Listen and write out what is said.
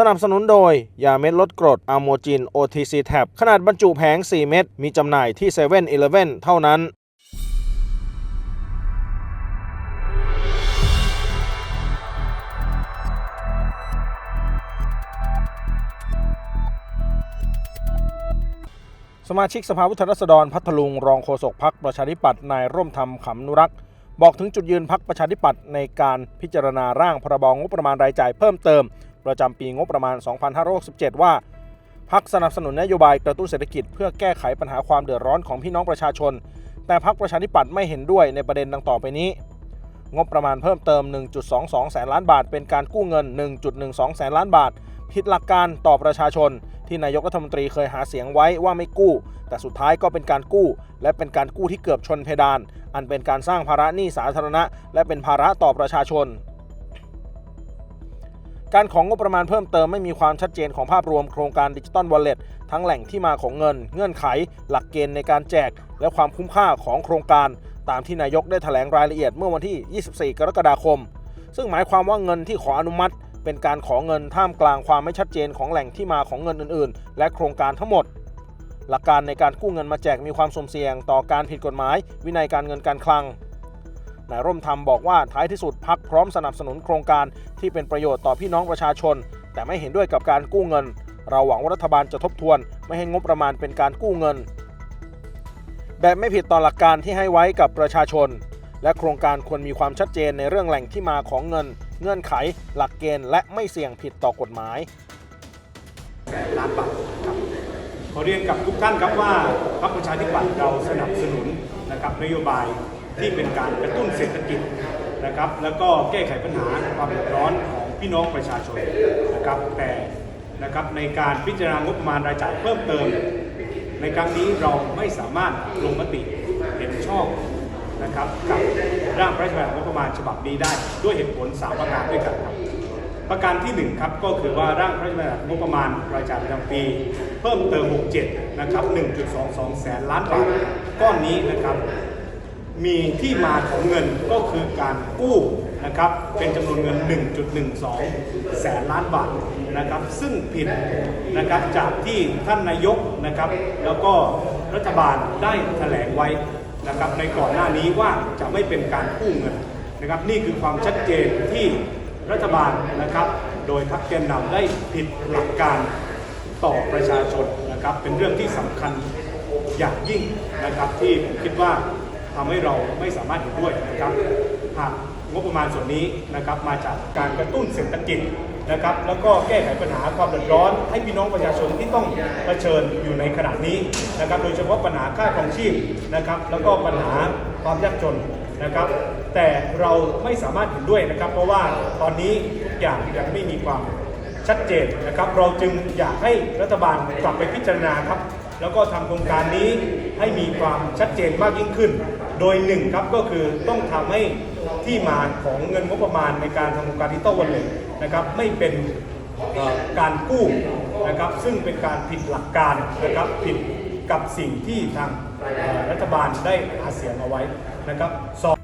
สนับสนุนโดย ยาเม็ดลดกรดอะโมจิน OTC Tab ขนาดบรรจุแผง 4 เม็ด มีจำหน่ายที่7 e เ e ่ e อเท่านั้น สมาชิกสภาวุฒิราษฎรพัทลุงรองโฆษกพักประชาธิปัตย์นายร่วมธรรมขำนุรักษ์บอกถึงจุดยืนพักประชาธิปัตย์ในการพิจารณาร่างพรบงบประมาณรายจ่ายเพิ่มเติม ประจำปีงบประมาณ 2567 ว่าพักสนับสนุนนโยบายกระตุ้นเศรษฐกิจเพื่อแก้ไขปัญหาความเดือดร้อนของพี่น้องประชาชน แต่พักประชาธิปัตย์ไม่เห็นด้วยในประเด็นดังต่อไปนี้ งบประมาณเพิ่มเติม 1.22 แสนล้านบาท เป็นการกู้เงิน 1.12 แสนล้านบาท ผิดหลักการต่อประชาชน ที่นายกรัฐมนตรีเคยหาเสียงไว้ว่าไม่กู้ แต่สุดท้ายก็เป็นการกู้ และเป็นการกู้ที่เกือบชนเพดาน อันเป็นการสร้างภาระหนี้สาธารณะ และเป็นภาระต่อประชาชน การของงบประมาณเพิ่มเติมไม่มีความชัดเจนของภาพรวมโครงการดิจิตอลวอลเล็ตทั้งแหล่งที่มาของเงิน เงื่อนไข หลักเกณฑ์ในการแจก และความคุ้มค่าของโครงการ ตามที่นายกได้แถลงรายละเอียดเมื่อวันที่ 24 กรกฎาคม ซึ่งหมายความว่าเงินที่ขออนุมัติ เป็นการขอเงินท่ามกลางความไม่ชัดเจนของแหล่งที่มาของเงินอื่น ๆ และโครงการทั้งหมด หลักการในการกู้เงินมาแจกมีความสมเสี่ยง ต่อการผิดกฎหมาย วินัยการเงินการคลัง นายร่มธรรมบอกว่าท้ายที่สุดพักพร้อมสนับสนุนโครงการที่เป็นประโยชน์ต่อพี่น้องประชาชน แต่ไม่เห็นด้วยกับการกู้เงิน เราหวังว่ารัฐบาลจะทบทวน ไม่ให้งบประมาณเป็นการกู้เงิน แบบไม่ผิดต่อหลักการที่ให้ไว้กับประชาชน และโครงการควรมีความชัดเจนในเรื่องแหล่งที่มาของเงิน เงื่อนไข หลักเกณฑ์ และไม่เสี่ยงผิดต่อกฎหมายแสนล้านบาทครับขอเรียนกับทุกท่านครับว่าพรรคประชาธิปัตย์เราสนับสนุนนะครับนโยบาย ที่เป็นการกระตุ้นเศรษฐกิจนะครับ แล้วก็แก้ไขปัญหาความเดือดร้อนของพี่น้องประชาชนนะครับแต่นะครับในการพิจารณางบประมาณรายจ่ายเพิ่มเติม ในครั้งนี้เราไม่สามารถลงมติเห็นชอบนะครับกับร่างพระราชบัญญัติงบประมาณฉบับนี้ได้ ด้วยเหตุผลสามประการด้วยกันครับประการที่ 1 ครับก็คือว่าร่างพระราชบัญญัติงบประมาณรายจ่ายประจำปี เพิ่มเติม 67 นะครับ 1.22 แสนล้านบาทก้อนนี้นะครับ มีที่มาของเงินก็คือการกู้นะครับเป็นจำนวนเงิน 1.12 แสนล้านบาทนะครับซึ่งผิดนะครับจากที่ท่านนายกนะครับ แล้วก็รัฐบาลได้แถลงไว้นะครับในก่อนหน้านี้ว่าจะไม่เป็นการกู้เงินนะครับนี่คือความชัดเจนที่รัฐบาลนะครับ โดยพรรคแกนนำได้ผิดหลักการต่อประชาชนนะครับเป็นเรื่องที่สำคัญอย่างยิ่งนะครับที่ผมคิดว่า ทำให้เราไม่สามารถเห็นด้วยนะครับหากงบประมาณส่วนนี้นะครับมาจากการกระตุ้นเศรษฐกิจนะครับแล้วก็แก้ไขปัญหาความเดือดร้อน ให้พี่น้องประชาชนที่ต้องเผชิญอยู่ในขณะนี้นะครับ โดยเฉพาะปัญหาค่าครองชีพนะครับ แล้วก็ปัญหาความยากจนนะครับ แต่เราไม่สามารถเห็นด้วยนะครับ เพราะว่าตอนนี้ทุกอย่างยังไม่มีความชัดเจนนะครับ เราจึงอยากให้รัฐบาลกลับไปพิจารณาครับ แล้วก็ทำโครงการนี้ให้มีความชัดเจนมากยิ่งขึ้น โดยหนึ่งครับก็คือต้องทำให้ที่มาของเงินงบประมาณในการทำโครงการดิจิตอลวอลเล็ตนะครับไม่เป็นการกู้นะครับซึ่งเป็นการผิดหลักการนะครับผิดกับสิ่งที่ทางรัฐบาลได้หาเสียงเอาไว้นะครับสอง